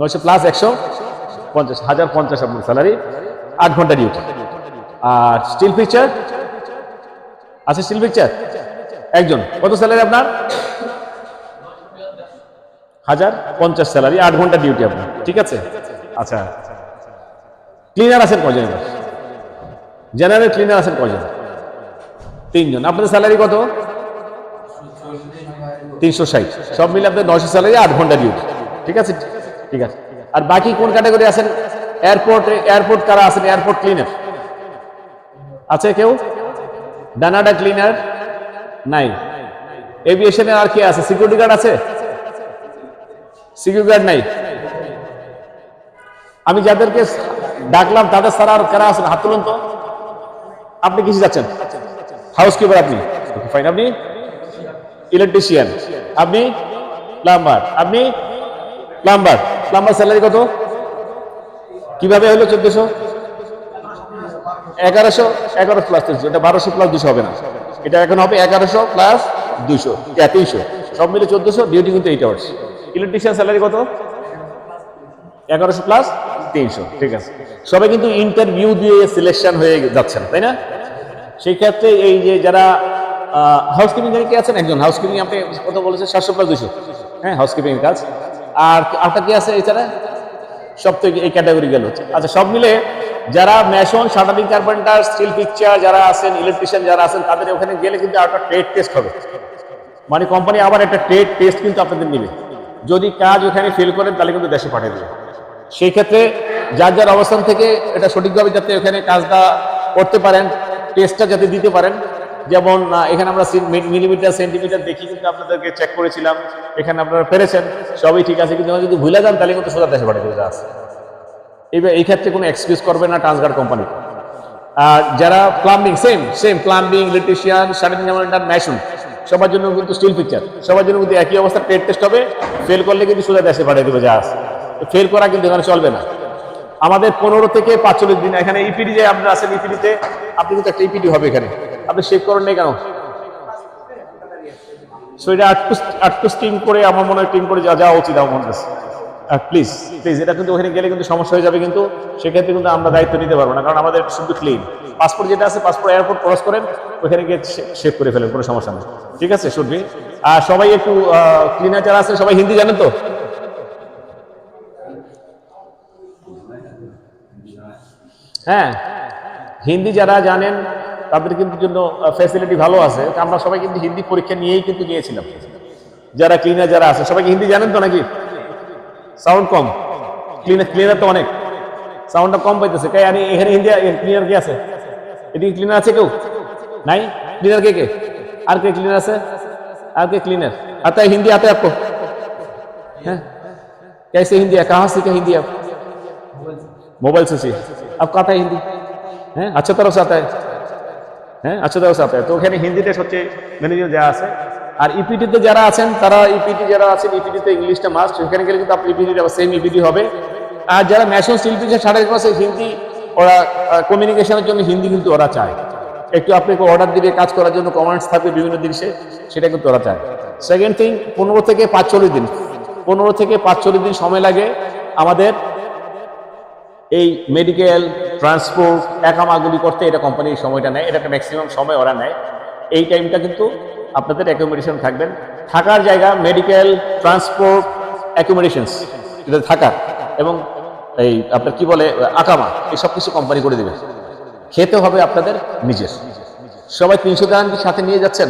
নয়শো প্লাস একশো পঞ্চাশ, হাজার পঞ্চাশ আপনার স্যালারি আট ঘণ্টা ডিউটি আর স্টিল পিকচার আছে স্টিল পিকচার একজন। কত স্যালারি আপনার? হাজার পঞ্চাশ স্যালারি আট ঘণ্টা ডিউটি আপনার। ঠিক আছে? আচ্ছা। ক্লিনার আছেন কজন জেনারেল ক্লিনার আছেন কজন তিনজন। আপনাদের স্যালারি কত? তিনশো ষাট। সব মিলে আপনাদের নয়শো স্যালারি আট ঘণ্টা ডিউটি ঠিক আছে? ঠিক আছে। আর বাকি কোন ক্যাটাগরি আছেন? এয়ারপোর্ট এয়ারপোর্ট কারা আছেন? এয়ারপোর্ট ক্লিনার আছে কেউ? ডানাডা ক্লিনার নাই। এভিয়েশনে আর কে আছে? সিকিউরিটি গার্ড আছে? সিকিউরিটি গার্ড নাই। আমি যাদেরকে ডাকলাম, তাদের সারা আর কারা আছেন? হাত তুলুন তো। আপনি কিছু যাচ্ছেন? হাউস কিপার আপনি ফাইন আপনি? ইলেকট্রিশিয়ান আপনি? প্লাম্বার আপনি? প্লাম্বার প্লাম্বার স্যালারি কত? কীভাবে হলো চোদ্দশো? এগারোশো, এগারো প্লাস তিনশো। এটা বারোশো প্লাস দুশো হবে না। এটা এখন হবে এগারোশো প্লাস দুশো। তিনশো। সব মিলে চোদ্দশো ডিউটি কিন্তু এইট আওয়ার্স ইলেকট্রিশিয়ান স্যালারি কত? এগারোশো প্লাস তিনশো। ঠিক আছে। সবাই কিন্তু ইন্টারভিউ দিয়ে সিলেকশন হয়ে যাচ্ছেন তাই না? সেই ক্ষেত্রে এই যে যারা হাউসকিপিং কি আছেন, একজন হাউসকিপিং আপনি কত বলেছেন? সাতশো প্লাস দুশো। হ্যাঁ হাউসকিপিং কাজ। আর আপনার কি আছে এছাড়া? সব থেকে এই ক্যাটাগরি গেল আচ্ছা সব মিলে যারা mason shuttering carpenter steel fixer যারা আছেন ইলেকট্রিশিয়ান যারা আছেন, তাদের ওখানে গেলে কিন্তু একটা ট্রেড টেস্ট হবে। মানে কোম্পানি আবার একটা ট্রেড টেস্ট কিন্তু আপনাদের নেবে। যদি কাজ ওখানে ফেল করেন, তাহলে কিন্তু দেশে পাঠিয়ে দেবে। সেই ক্ষেত্রে যার যার অবস্থান থেকে এটা সঠিকভাবে যাতে ওখানে কাজটা করতে পারেন টেস্টটা যাতে দিতে পারেন যেমন এখানে আমরা মিলিমিটার, সেন্টিমিটার দেখি কিন্তু আপনাদেরকে চেক করেছিলাম। এখানে আপনারা পেরেছেন। সবই ঠিক আছে, কিন্তু যদি ভুলে যান, তাহলে কিন্তু সোজা দেশে পাঠিয়ে আছে এবার এই ক্ষেত্রে কোনো এক্সকিউজ করবে না ট্রান্সগার্ড কোম্পানি আর যারা plumbing same same plumbing electrician shuttering জামান্ডার mason সবার জন্য কিন্তু স্টিল পিকচার সবার জন্য কিন্তু একই অবস্থা ট্রেড টেস্ট হবে ফেল করলে কিন্তু সোজা দেশে পাঠিয়ে দেবে যা আছে ফেল করা কিন্তু এখানে চলবে না। আমাদের পনেরো থেকে পাঁচচল্লিশ দিন, এখানে ইপিডি যে আপনার আছেন ইপিডিতে আপনি কিন্তু একটা ইপিডি হবে এখানে। আপনি শেভ করেন নাই কেন? সো এটা আটটু আটটু স্টিম করে আমার মনে হয় টিম করে যাওয়া উচিত আমার মনে হচ্ছে প্লিজ প্লিজ এটা কিন্তু ওখানে গেলে কিন্তু সমস্যা হয়ে যাবে কিন্তু সেক্ষেত্রে কিন্তু আমরা দায়িত্ব নিতে পারব না, কারণ আমাদের শুধু ক্লিন পাসপোর্ট যেটা আছে পাসপোর্ট এয়ারপোর্ট ক্রস করেন, ওখানে গিয়ে সেভ করে ফেলেন, কোনো সমস্যা নেই। ঠিক আছে শুনবি আর সবাই একটু ক্লিনার যারা আছে, সবাই হিন্দি জানেন তো? হ্যাঁ হিন্দি যারা জানেন তাদের কিন্তু জন্য ফ্যাসিলিটি ভালো আছে আমরা সবাই কিন্তু হিন্দি পরীক্ষা নিয়েই কিন্তু নিয়েছিলাম যারা ক্লিনার যারা আছে সবাই কি হিন্দি জানেন তো নাকি সাউন্ড কম ক্লিনার ক্লিনার তো অনেক সাউন্ডটা কম পাইতেছে কে আরে এখানে হিন্দি ক্লিনার কি আছে এদিকে ক্লিনার আছে কেউ নাই ক্লিনার কে কে আর কে ক্লিনার আছে আর কে क्लीनर आता है हिंदी आता है आपको हैं कैसे हिंदी है कहाँ सीखे हिंदी आप मोबाइल से सीखे आपको आता है हिंदी हैं अच्छा तरह से आता है হ্যাঁ? আচ্ছা দেওয়া সাথে। তো ওখানে হিন্দিটা সবচেয়ে ম্যানেজার যা আছে। আর ইপিটিতে যারা আছেন, তারা ইপিটি যারা আছেন ইপিটিতে ইংলিশটা মাস্ট সেখানে গেলে কিন্তু আপনি ইপিটি সেম ইপিটি হবে। আর যারা ন্যাশনাল পিকচার সাড়ে মাসে হিন্দি, ওরা কমিউনিকেশনের জন্য হিন্দি কিন্তু ওরা চায়। একটু আপনাকে অর্ডার দিবে কাজ করার জন্য কমান্ডস থাকবে বিভিন্ন জিনিসে, সেটা কিন্তু ওরা চায়। সেকেন্ড থিং পনেরো থেকে পাঁচচল্লিশ দিন। পনেরো থেকে পাঁচচল্লিশ দিন সময় লাগে আমাদের এই মেডিকেল ট্রান্সপোর্ট একামাগুলি করতে এটা কোম্পানির সময়টা নেয়। এটা ম্যাক্সিমাম সময় ওরা নেয়। এই টাইমটা কিন্তু আপনাদের অ্যাকোমোডেশন থাকবেন থাকার জায়গা মেডিকেল ট্রান্সপোর্ট অ্যাকোমোডেশনস এটা থাকার এবং এই আপনার কি বলে, আকামা এই সব কিছু কোম্পানি করে দেবে। খেতে হবে আপনাদের নিজের। সবাই তিনশো টাকা সাথে নিয়ে যাচ্ছেন?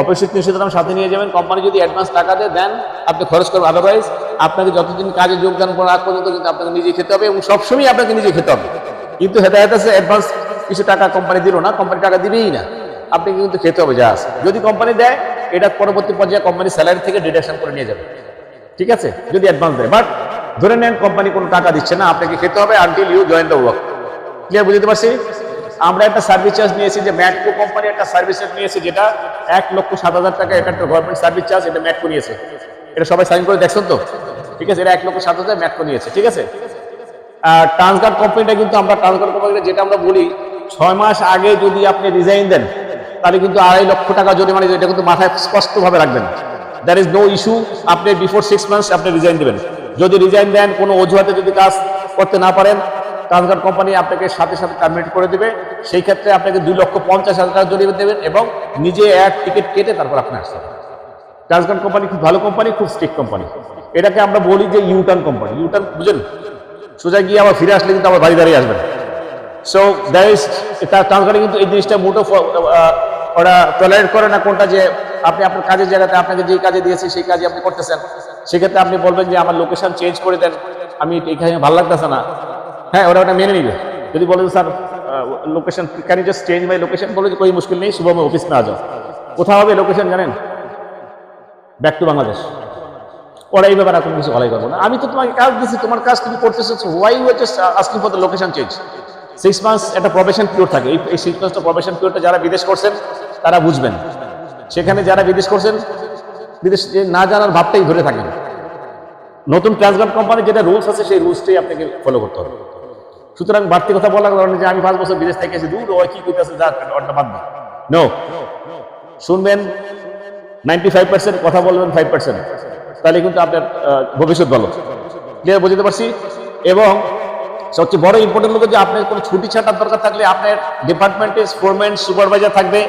অবশ্যই তিনশো সাথে নিয়ে যাবেন। কোম্পানি যদি অ্যাডভান্স টাকা দেয় দেন আপনি খরচ করবেন। আদারওয়াইজ আপনাকে যতদিন কাজে যোগদান করার আগ পর্যন্ত কিন্তু আপনাকে নিজে খেতে হবে এবং সবসময় আপনাকে নিজে খেতে হবে। কিন্তু হেদায়ত আছে অ্যাডভান্স কিছু টাকা কোম্পানি দিল না কোম্পানি টাকা দিবেই না। আপনি কিন্তু খেতে হবে, যা আছে। যদি কোম্পানি দেয়, এটা পরবর্তী পর্যায়ে কোম্পানি স্যালারি থেকে ডিডাকশন করে নিয়ে যাবে। ঠিক আছে? যদি অ্যাডভান্স দেয়। বাট ধরে নেন কোম্পানি কোনো টাকা দিচ্ছে না, আপনাকে খেতে হবে until you join the work clear বুঝতে পারছি? আমরা একটা সার্ভিস চার্জ নিয়েছি যে ম্যাটকো কোম্পানি একটা সার্ভিস চার্জ নিয়েছে যেটা এক লক্ষ সাত হাজার টাকা এটা একটা গভর্নমেন্ট সার্ভিস চার্জ এটা ম্যাটকো নিয়েছে। এটা সবাই সাইন করে দেখছেন তো? ঠিক আছে এটা এক লক্ষ সাত হাজার ম্যাটকো নিয়েছে, ঠিক আছে? আর ট্রান্সগার্ড কোম্পানিটা কিন্তু আমরা ট্রান্সগার্ড কোম্পানিটা যেটা আমরা বলি, ছয় মাস আগে যদি আপনি রিজাইন দেন, তাহলে কিন্তু আড়াই লক্ষ টাকা জরিমানা, এটা কিন্তু মাথায় স্পষ্টভাবে রাখবেন। দ্যার ইজ নো ইস্যু আপনি বিফোর সিক্স মান্থস আপনি রিজাইন দেবেন। যদি রিজাইন দেন, কোনো অজুহাতে যদি কাজ করতে না পারেন ট্রান্সগার্ড কোম্পানি আপনাকে সাথে সাথে টার্মিনেট করে দেবে। সেই ক্ষেত্রে আপনাকে দুই লক্ষ পঞ্চাশ হাজার টাকা জরিমানা দেবেন এবং নিজে এক টিকিট কেটে তারপর আপনি আসতে হবে ট্রান্সগার্ড কোম্পানি খুব ভালো কোম্পানি, খুব স্ট্রিক্ট কোম্পানি। এটাকে আমরা বলি যে ইউটার্ন কোম্পানি। ইউটার্ন বুঝেন সোজা গিয়ে আবার ফিরে আসলে কিন্তু আবার বাড়ি দাঁড়িয়ে আসবেন। সো দ্যার ইজ তার কিন্তু এই জিনিসটা মোটো ওরা টলারেট করে না কোনটা যে আপনি আপনার কাজের জায়গাতে আপনাকে যে কাজে দিয়েছে সেই কাজে আপনি করতেছেন। সেক্ষেত্রে আপনি বলবেন যে আমার লোকেশন চেঞ্জ করে দেন। আমি এখানে ভালো লাগতেছে না। হ্যাঁ ওরা ওটা মেনে নিবে। যদি বলে sir location can just change my location বলে যে কোনো মুশকিল নেই শুভ অফিস না যাও। কোথাও হবে লোকেশন জানেন? ব্যাক টু বাংলাদেশ ওরা এই ব্যাপারে কোনো কিছু বলাই করব না। আমি তো তোমাকে কাজ দিচ্ছি তোমার কাজ তুমি করতেছো why you just asking for the location change six months একটা প্রফেশন পিরিয়ড থাকে। এই সিক্স মান্থস প্রফেশন পিরিয়ডটা যারা বিদেশ করছেন, তারা বুঝবেন। সেখানে যারা বিদেশ করছেন, বিদেশ না জানার ভাবটাই ধরে থাকেন। নতুন ট্রান্সগার্ড কোম্পানির যেটা রুলস আছে, সেই রুলসটাই আপনাকে ফলো করতে হবে। সুতরাং বাড়তি কথা বলার কারণে যে আমি পাঁচ বছর বিদেশ থেকে এসে দূর ওই কি করতেছে যা বাদ দিই নো শুনবেন নাইনটি ফাইভ পার্সেন্ট কথা বলবেন ফাইভ পার্সেন্ট তাহলে কিন্তু আপনার ভবিষ্যৎ ভালো। ক্লিয়ার বুঝতে পারছি? এবং সবচেয়ে বড় ইম্পর্টেন্ট হলো যে আপনার কোনো ছুটি ছাটার দরকার থাকলে আপনার ডিপার্টমেন্টে ফোরম্যান সুপারভাইজার থাকবে।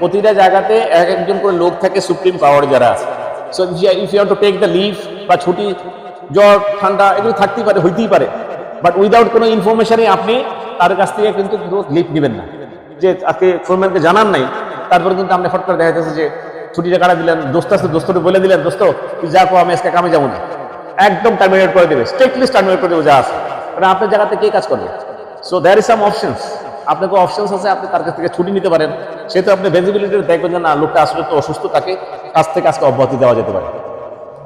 প্রতিটা জায়গাতে এক একজন করে লোক থাকে সুপ্রিম পাওয়ার যারা আছে। So if you to take the leave বা ছুটি, জ্বর, ঠান্ডা, এগুলো থাকতেই পারে, হইতেই পারে। বাট উইদাউট কোনো ইনফরমেশনই আপনি তার কাছ থেকে কিন্তু লিভ নেবেন না। যে আজকে ফোরম্যানকে জানান নাই, তারপরে কিন্তু আপনি ফট করে দেখা যাচ্ছে যে ছুটিটা কাটা দিলেন, দোস্ত আছে, দোস্তকে বলে দিলেন, দোস্ত, তুই যা কো, আমি আজকে কামে যাব না। একদম টার্মিনেট করে দেবে স্ট্রিক্টলি টার্মিনেট করে দেবে, যা আছে। মানে আপনার জায়গাতে কে কাজ করবে? So there is some options আপনাকে অপশনস আছে, আপনি তার কাছ থেকে ছুটি নিতে পারেন। সেহেতু আপনি ভেজিবিলিটি দেখবেন যে, না, লোকটা আসলে তো অসুস্থ, তাকে কাজ থেকে আজকে অব্যাহতি দেওয়া যেতে পারে।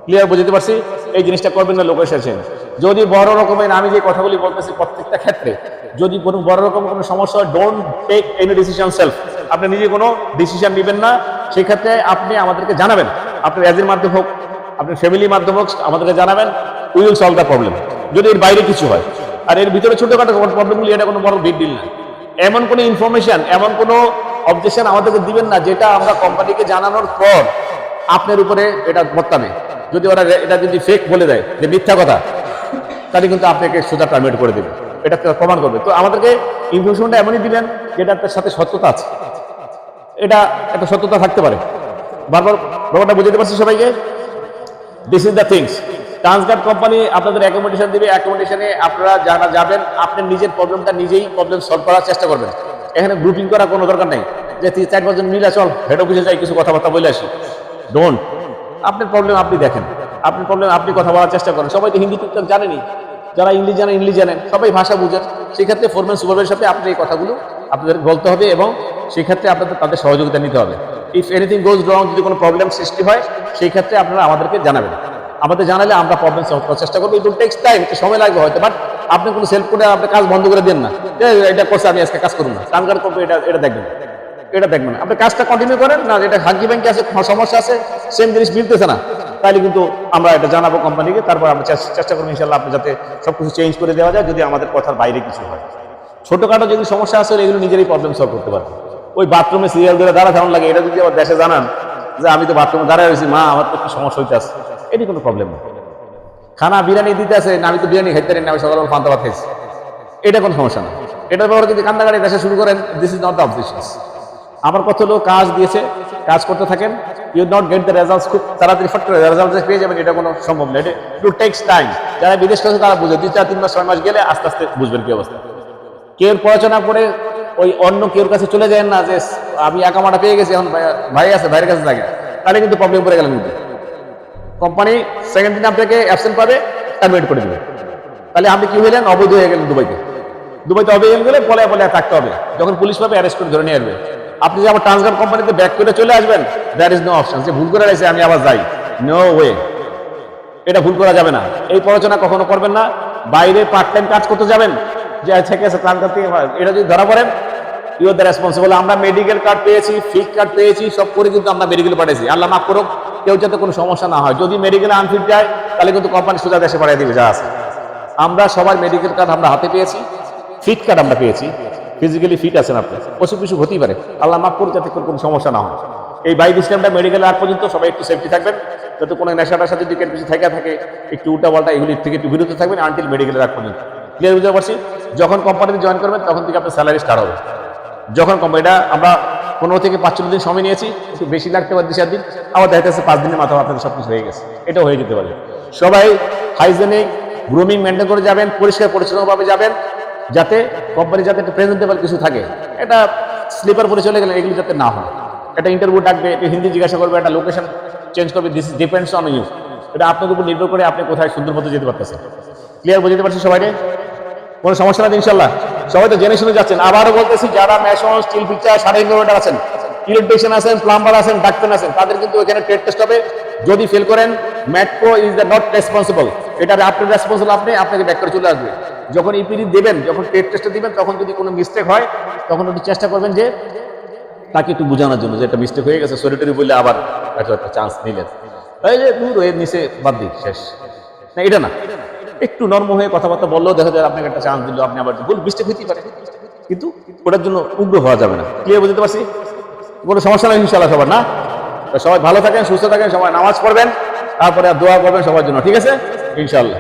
ক্লিয়ার বুঝতে পারছি? এই জিনিসটা করবেন না, লোক এসেছেন যদি বড় রকমের আমি যে কথাগুলি বলতেছি প্রত্যেকটা ক্ষেত্রে, যদি কোনো বড় রকম কোনো সমস্যা হয় don't take any decision self আপনি নিজে কোনো ডিসিশন নেবেন না। সেক্ষেত্রে আপনি আমাদেরকে জানাবেন। আপনার এজের মাধ্যমে হোক, আপনার ফ্যামিলির মাধ্যমে হোক, আমাদেরকে জানাবেন। We will solve the problem যদি এর বাইরে কিছু হয়। আর এর ভিতরে ছোটখাটো প্রবলেমগুলি এটা কোনো বড় বিগ ডিল না। এমন কোনো ইনফরমেশন এমন কোনো অবজেকশন আমাদেরকে দিবেন না, যেটা আমরা কোম্পানিকে জানানোর পর আপনার উপরে এটা বর্তাবে। যদি ওরা এটা যদি ফেক বলে দেয় যে মিথ্যা কথা, তাহলে কিন্তু আপনাকে সোজা টার্মিনেট করে দেবে। এটা প্রমাণ করবে। তো আমাদেরকে ইনফরমেশনটা এমনই দিলেন যেটা তার সাথে সত্যতা আছে। এটা একটা সত্যতা থাকতে পারে। বারবার ব্যাপারটা বুঝতে পারছি সবাইকে? This is the things Transguard company আপনাদের অ্যাকোমোডেশন দিবে। অ্যাকোমোডেশনে আপনারা যারা যাবেন আপনার নিজের প্রবলেমটা নিজেই প্রবলেম সলভ করার চেষ্টা করবেন। এখানে গ্রুপিং করার কোনো দরকার নেই। যে চার পাঁচজন মিলে চল হেড অফিসে যাই, কিছু কথাবার্তা বলে আসি। ডোন্ট আপনার প্রবলেম আপনি দেখেন। আপনার প্রবলেম আপনি কথা বলার চেষ্টা করেন। সবাই তো হিন্দি টুকটাক জানেনি যারা ইংলিশ জানেন ইংলিশ জানেন, সবাই ভাষা বুঝেন। সেক্ষেত্রে ফোরম্যান সুপারভাইজার সাথে আপনি এই কথাগুলো আপনাদের বলতে হবে এবং সেক্ষেত্রে আপনাদের তাদের সহযোগিতা নিতে হবে। ইফ এনিথিং গোজ রং যদি কোনো প্রবলেম সৃষ্টি হয় সেই ক্ষেত্রে আপনারা আমাদেরকে জানাবেন। আমাদের জানালে আমরা প্রবলেম সলভ করার চেষ্টা করব। ইট টেক্স টাইম একটু সময় লাগবে হয়তো বাট আপনি কোনো সেলফ করে আপনি কাজ বন্ধ করে দেন না। এটা করছে, আমি আজকে কাজ করুন না। ট্রান্সগার্ড করব, এটা এটা দেখবেন। এটা দেখবেন আপনি কাজটা কন্টিনিউ করেন, না যেটা হাঙ্কি ব্যাংকে আছে সমস্যা আছে সেম জিনিস মিলতেছে না। তাহলে কিন্তু আমরা এটা জানাব কোম্পানিকে তারপর আমরা চেষ্টা করব ইনশাল্লাহ আপনি যাতে সব কিছু চেঞ্জ করে দেওয়া যায়, যদি আমাদের কথার বাইরে কিছু হয়। ছোটখাটো যদি সমস্যা আছে, এগুলো নিজেরই প্রবলেম সলভ করতে পারবে। ওই বাথরুমে সিরিয়াল ধরে দাঁড়া, কেমন লাগে? এটা যদি আবার দেশে জানান যে আমি তো বাথরুমে দাঁড়ায় রয়েছি, মা, আমার তো একটু সমস্যা হইতে আছে এটি কোনো প্রবলেম না। খানা বিরিয়ানি দিতে আছে না, আমি তো বিরিয়ানি খাইতে পারি না, আমি সকালবেলা পান্তা ভাত খাইছি। এটা কোনো সমস্যা না। এটার ব্যাপারে যদি কান্দাকাটি দেশে শুরু করেন this is not the objections আমার কত লোক কাজ দিয়েছে, কাজ করতে থাকেন you not get the results খুব তাড়াতাড়ি ফট রেজাল্ট পেয়ে যাবেন, এটা কোনো সম্ভব না এটা টু টেক্স টাইম যারা বিদেশ করছে তারা বুঝে, দুই চার, তিন মাস, ছয় মাস গেলে আস্তে আস্তে বুঝবেন কি অবস্থা। কেউ পড়াশোনা করে ওই অন্য কেউর কাছে চলে যায় না, যে আমি একামাটা পেয়ে গেছি, এখন ভাই- আছে, ভাইয়ের কাছে থাকে। তাহলে কিন্তু প্রবলেম পড়ে গেলেন কিন্তু। কোম্পানি সেকেন্ড দিন আপনাকে অ্যাবসেন্ট পাবে টার্মিনেট করে দেবে। তাহলে আপনি কি হইলেন অবৈধ হয়ে গেলেন দুবাইতে। দুবাইতে অবৈধ গেলে পলে পলে থাকতে হবে। যখন পুলিশ পাবে অ্যারেস্ট করে ধরে নিয়ে আসবে। আপনি যে ট্রান্সগার্ড কোম্পানিতে ব্যাক করে চলে আসবেন দ্যার ইজ নো অপশন যে ভুল করে রয়েছে আমি আবার যাই। নো ওয়ে এটা ভুল করা যাবে না। এই পড়াশোনা কখনো করবেন না। বাইরে পার্ট টাইম কাজ করতে যাবেন। যে থেকে আছে ট্রান্সগার্ড থেকে এটা যদি ধরা পড়েন ইউ দ্য রেসপন্সিবল আমরা মেডিকেল কার্ড পেয়েছি ফিক কার্ড পেয়েছি, সব করে কিন্তু আমরা মেডিকেল পাঠিয়েছি আল্লাহ মাফ করুক, কেউ যাতে কোনো সমস্যা না হয়। যদি মেডিকেল আনফিট যায়, তাহলে কিন্তু কোম্পানি সোজা দেশে পাঠিয়ে দিবে, যা আছে। আমরা সবার মেডিকেল কার্ড আমরা হাতে পেয়েছি ফিট কার্ড আমরা পেয়েছি। ফিজিক্যালি ফিট আছেন আপনি। অসুখ বিসুখ হতেই পারে। আল্লাহ মাফ করুক যাতে কোনো সমস্যা না হয়। এই বাইক সিস্টেমটা মেডিকেল আগ পর্যন্ত সবাই একটু সেফটি থাকবেন। যাতে কোনো নেশা সাথে যদি কেন কিছু থেকে, থাকে, একটু উল্টা পাল্টা এগুলির থেকে একটু বিরত থাকবেন আনটিল মেডিকেলে রাখ পর্যন্ত। ক্লিয়ার বুঝতে পারছি? যখন কোম্পানিতে জয়েন করবেন, তখন থেকে আপনার স্যালারি স্টার্ট হবে। যখন কোম্পানিটা আমরা পনেরো থেকে পাঁচচল্লিশ দিন সময় নিয়েছি, একটু বেশি লাগতে পারে দু চার দিন। আবার দেখা যাচ্ছে পাঁচ দিনের মাথা আপনাদের সব কিছু হয়ে গেছে। এটাও হয়ে যেতে পারে। সবাই হাইজেনিক গ্রুমিং মেনটেন করে যাবেন, পরিষ্কার পরিচ্ছন্নভাবে যাবেন। যাতে কোম্পানি যাতে একটা প্রেজেন্টেবল কিছু থাকে। এটা স্লিপার পরে চলে গেলে এগুলি যাতে না হয়। একটা ইন্টারভিউ ডাকবে, একটু হিন্দি জিজ্ঞাসা করবে, একটা লোকেশন চেঞ্জ করবে দিস ডিপেন্ডস অন ইউ এটা আপনার উপর নির্ভর করে আপনি কোথায় সুন্দর মতো যেতে পারতেছেন। ক্লিয়ার বুঝতে পারছি সবাইকে? কোনো সমস্যা নেই ইনশাল্লাহ সবাই তো জেনে শুনে যাচ্ছেন। আবারও বলতেছি, যারা ম্যাশন স্টিল পিকচার সাড়ে কিলোমিটার আছেন ইলেকট্রিশিয়ান আছেন প্লাম্বার আছেন, ডাক্তার আছেন, তাদের কিন্তু এখানে ট্রেড টেস্ট হবে। যদি ফেল করেন Metro is the not responsible এটা আপনার রেসপন্সিবল আপনি, আপনাকে ব্যাক করে চলে আসবে। যখন ইপিডি দেবেন, যখন ট্রেড টেস্টে দিবেন, তখন যদি কোনো মিস্টেক হয়, তখন একটু চেষ্টা করবেন যে তাকে একটু বোঝানোর জন্য যে একটা মিস্টেক হয়ে গেছে সরিটরি বললে আবার একটা একটা চান্স নিলেন। এই যে দূর এর নিচে বাদ দিই, শেষ। না, এটা না। একটু নর্ম হয়ে কথাবার্তা বললেও দেখা যায় আপনাকে একটা চান্স দিল, আপনি আবার ভুল মিস্টেক হইতেই পারে। কিন্তু ওটার জন্য উগ্র হওয়া যাবে না। ক্লিয়ার বুঝতে পারছি? কোনো সমস্যা নেই ইনশাল্লাহ সবার, না? সবাই ভালো থাকেন, সুস্থ থাকেন, সবাই নামাজ পড়বেন, তারপরে আর দোয়া করবেন সবার জন্য, ঠিক আছে? ইনশাল্লাহ